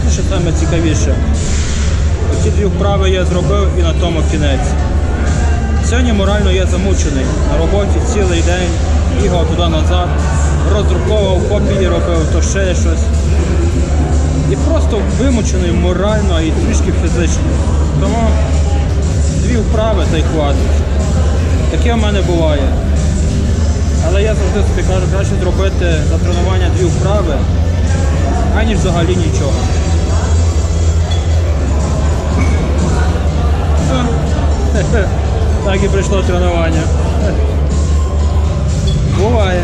знаєте, що саме цікавіше? Оці дві вправи я зробив і на тому кінець. Сьогодні морально я замучений. На роботі цілий день бігав туди-назад, роздруковував копії, робив то ще щось. І просто вимучений морально і трішки фізично. Тому дві вправи та й хватить. Таке в мене буває. Але я завжди собі кажу, краще зробити за тренування дві вправи, аніж взагалі нічого. Так і прийшло тренування. Буває.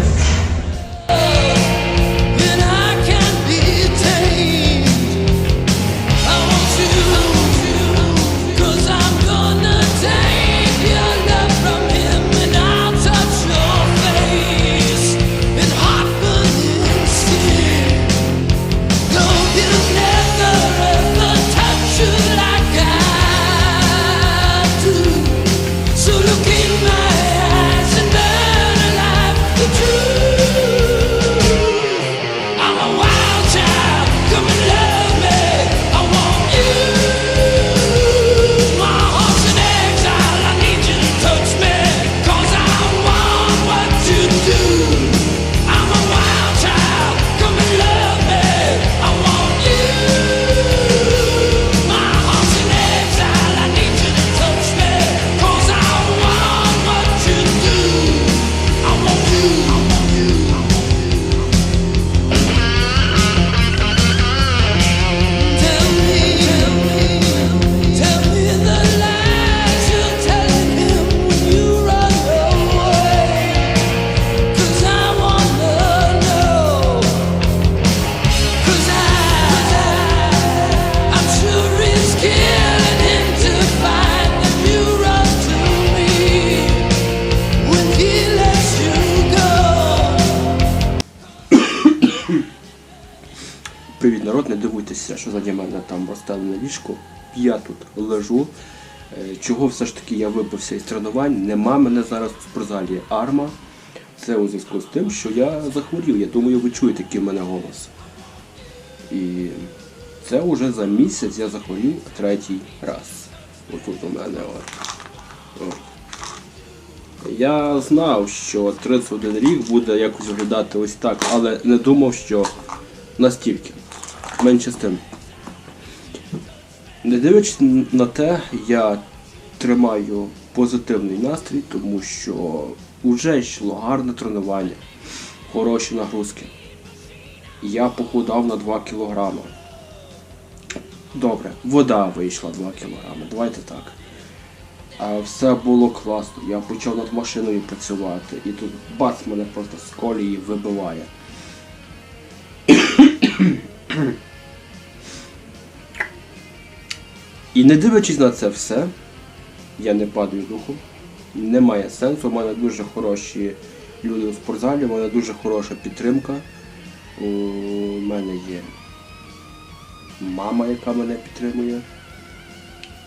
Привіт, народ, не дивуйтеся, що заді мене там розстелене ліжко. Я тут лежу. Е, Чого все ж таки я вибився із тренувань? Нема мене зараз в спортзалі арма. Це у зв'язку з тим, що я захворів. Я думаю, ви чуєте, який в мене голос. І це вже за місяць я захворів третій раз. Отут у мене. От. Я знав, що 31 рік буде якось виглядати ось так, але не думав, що настільки. Менше з тим. Не дивлячись на те, я тримаю позитивний настрій, тому що вже йшло гарне тренування, хороші нагрузки. Я похудав на 2 кілограми. Добре, вода вийшла 2 кілограми, давайте так. А все було класно. Я почав над машиною працювати і тут бац мене просто з колії вибиває. І не дивлячись на це все, я не падаю духом. Немає сенсу. У мене дуже хороші люди у спортзалі, у мене дуже хороша підтримка. У мене є мама, яка мене підтримує.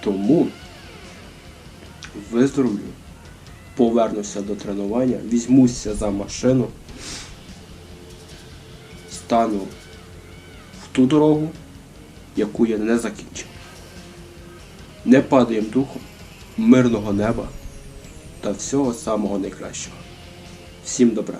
Тому виздоровлю, повернуся до тренування, візьмуся за машину, стану в ту дорогу, яку я не закінчив. Не падаємо духом, мирного неба та всього самого найкращого. Всім добра!